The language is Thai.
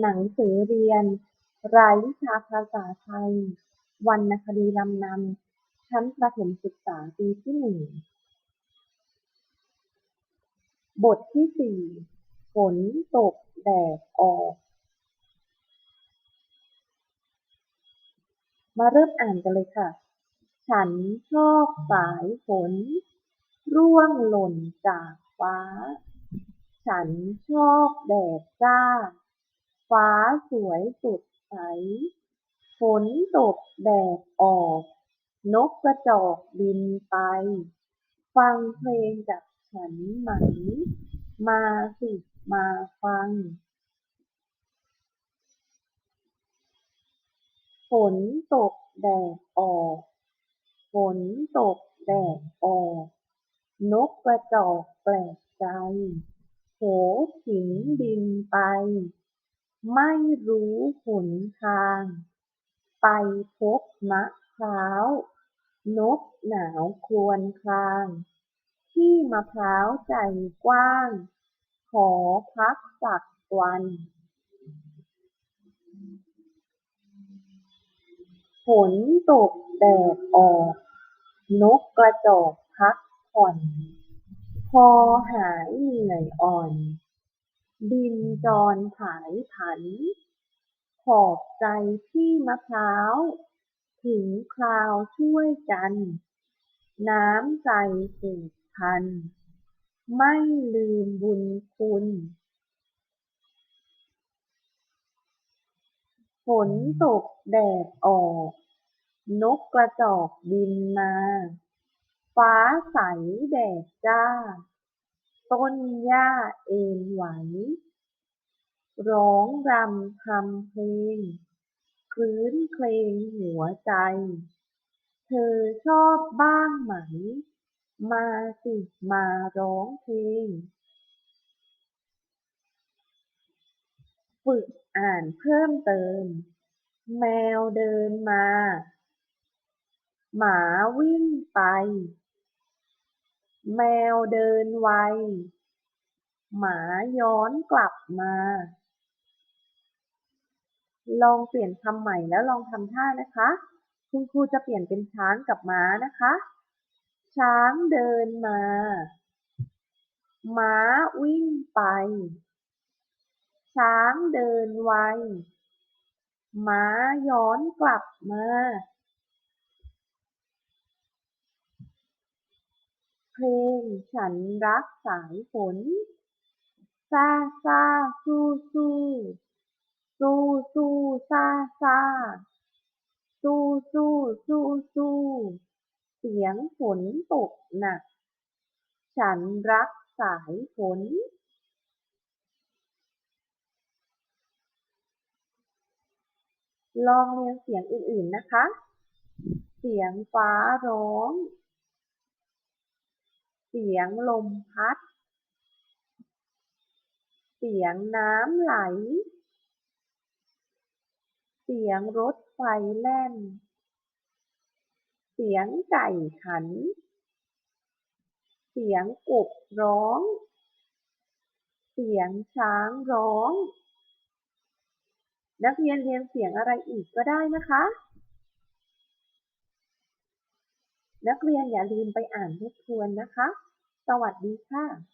หนังสือเรียน รายวิชาภาษาไทย วรรณคดีลำนำ ชั้นประถมศึกษาปีที่หนึ่ง บทที่สี่ฝนตกแดดออก มาเริ่มอ่านกันเลยค่ะ ฉันชอบสายฝน ร่วงหล่นจากฟ้า ฉันชอบแดดจ้า ฟ้าสวยสดใส ฝนตกแดดออก นกกระจอกบินไป ฟังเพลงจากฉันไหม มาสิมาฟัง ฝนตกแดดออก ฝนตกแดดออก นกกระจอกแปลกใจโผผินบินไป ไม่รู้หนทาง ไปพบมะพร้าว นกหนาวครวญคราง ที่มะพร้าวใจกว้าง ขอพักสักวันฝนตกแดดออก นกกระจอกพักผ่อน พอหายเหนื่อยอ่อน บินจรผายผัน ขอบใจพี่มะพร้าว ถึงคราวช่วยกัน น้ำใจผูกพัน ไม่ลืมบุญคุณฝนตกแดดออก นกกระจอกบินมา ฟ้าใสแดดจ้า ต้นหญ้าเอนไหว ร้องรำทำเพลงครื้นเครงหัวใจ เธอชอบบ้างไหม มาสิมาร้องเพลง ฝึกอ่านเพิ่มเติม แมวเดินมา หมาวิ่งไป แมวเดินไว หมาย้อนกลับมา ลองเปลี่ยนคำใหม่แล้วลองทำท่านะคะ คุณครูจะเปลี่ยนเป็นช้างกับม้านะคะ ช้างเดินมา ม้าวิ่งไป ช้างเดินไว ม้าย้อนกลับมา เพลง ฉันรักสายฝน ซาซาสู้สู้สู้สู้ซาซาสู้สู้สู้สู้เสียงฝนตกหนัก ฉันรักสายฝนลองเรียนเสียงอื่นๆนะคะ เสียงฟ้าร้อง เสียงลมพัด เสียงน้ำไหล เสียงรถไฟแล่น เสียงไก่ขัน เสียงกบร้อง เสียงช้างร้อง นักเรียนเรียนเสียงอะไรอีกก็ได้นะคะ นักเรียนอย่าลืมไปอ่านทบทวนนะคะ สวัสดีค่ะ